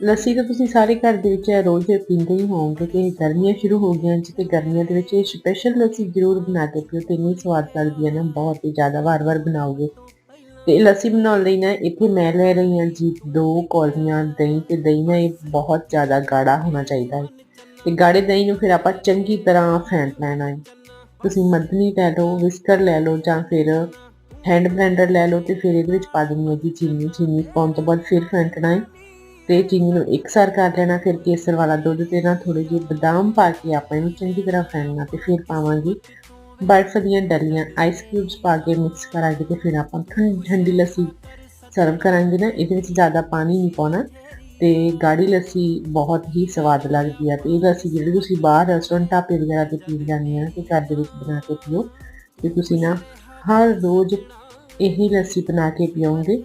ਲੱਸੀ ਤਾਂ ਤੁਸੀਂ ਸਾਰੇ ਘਰ ਦੇ ਵਿੱਚ ਰੋਜ਼ ਪੀਂਦੇ ਹੀ ਹੋਵੋਗੇ ਕਿ ਗਰਮੀਆਂ ਸ਼ੁਰੂ ਹੋ ਗਈਆਂ ਜੀ ਤੇ ਗਰਮੀਆਂ ਦੇ ਵਿੱਚ ਇਹ ਸਪੈਸ਼ਲ ਲੱਸੀ ਜ਼ਰੂਰ ਬਣਾ ਕੇ ਪੀਓ ਤੇ ਇੰਨੀ ਸਵਾਦ ਲੱਗਦੀ ਹੈ ਨਾ, ਬਹੁਤ ਹੀ ਜ਼ਿਆਦਾ ਵਾਰ-ਵਾਰ ਬਣਾਓਗੇ। ਤੇ ਇਹ ਲੱਸੀ ਬਣਾਉਣ ਲਈ ਨਾ ਇੱਥੇ ਮੈਂ ਲੈ ਰਹੀ ਹਾਂ ਜੀ ਦੋ ਕੌਲੀਆਂ ਦਹੀਂ ਤੇ ਦਹੀਂ ਨਾ ਇਹ ਬਹੁਤ ਜ਼ਿਆਦਾ ਗਾੜਾ ਹੋਣਾ ਚਾਹੀਦਾ ਹੈ। ਤੇ ਗਾੜੇ ਦਹੀਂ ਨੂੰ ਫਿਰ ਆਪਾਂ ਚੰਗੀ ਤਰ੍ਹਾਂ ਫੈਂਟ ਲੈਣਾ ਹੈ। ਤੁਸੀਂ ਮੱਧਨੀ ਲੈ ਲਓ, ਵਿਸਕਰ ਲੈ ਲਓ ਜਾਂ ਫਿਰ ਹੈਂਡ ਬਲੈਂਡਰ ਲੈ ਲਓ ਤੇ ਫਿਰ ਇਹਦੇ ਵਿੱਚ ਪਾ ਦੇਣੀ ਹੈ ਜੀ ਚੀਨੀ ਚੀਨੀ ਪਾਉਣ ਤੋਂ ਬਾਅਦ ਫਿਰ ਫੈਂਟਣਾ ਹੈ। ਤੇ ਚੀਨੀ ਨੂੰ ਇਕਸਾਰ ਕਰ ਲੈਣਾ, ਫਿਰ ਕੇਸਰ ਵਾਲਾ ਦੁੱਧ ਤੇ ਨਾ ਥੋੜੇ ਜਿਹੇ ਬਦਾਮ ਪਾ ਕੇ ਆਪਾਂ ਇਹਨੂੰ ਚੰਗੀ ਤਰ੍ਹਾਂ ਫੈਂਟਣਾ ਤੇ ਫਿਰ ਪਾਵਾਂਗੇ। ਬਰਫ਼ ਦੀਆਂ ਡਲੀਆਂ ਆਈਸ ਕਿਊਬਸ ਪਾ ਕੇ ਮਿਕਸ ਕਰਾਂਗੇ ਤੇ ਫਿਰ ਆਪਾਂ ਠੰ- ਠੰਡੀ ਲੱਸੀ ਸਰਵ ਕਰਾਂਗੇ ਨਾ, ਇਹਦੇ ਵਿੱਚ ਜ਼ਿਆਦਾ ਪਾਣੀ ਨਹੀਂ ਪਾਉਣਾ ਤੇ ਗਾੜੀ ਲੱਸੀ ਬਹੁਤ ਹੀ ਸਵਾਦ ਲੱਗਦੀ ਹੈ ਤੇ ਇਹ ਲੱਸੀ ਜਿਹੜੀ ਤੁਸੀਂ ਬਾਹਰ ਰੈਸਟੋਰੈਂਟ ਢਾਬੇ ਵਗੈਰਾ ਤੇ ਪੀ ਜਾਂਦੇ ਆ, ਤੇ ਘਰ ਦੇ ਵਿੱਚ ਬਣਾ ਕੇ ਪੀਓ ਤੇ ਤੁਸੀਂ ਨਾ ਹਰ ਰੋਜ਼ ਇਹੀ ਲੱਸੀ ਬਣਾ ਕੇ ਪੀਓਗੇ।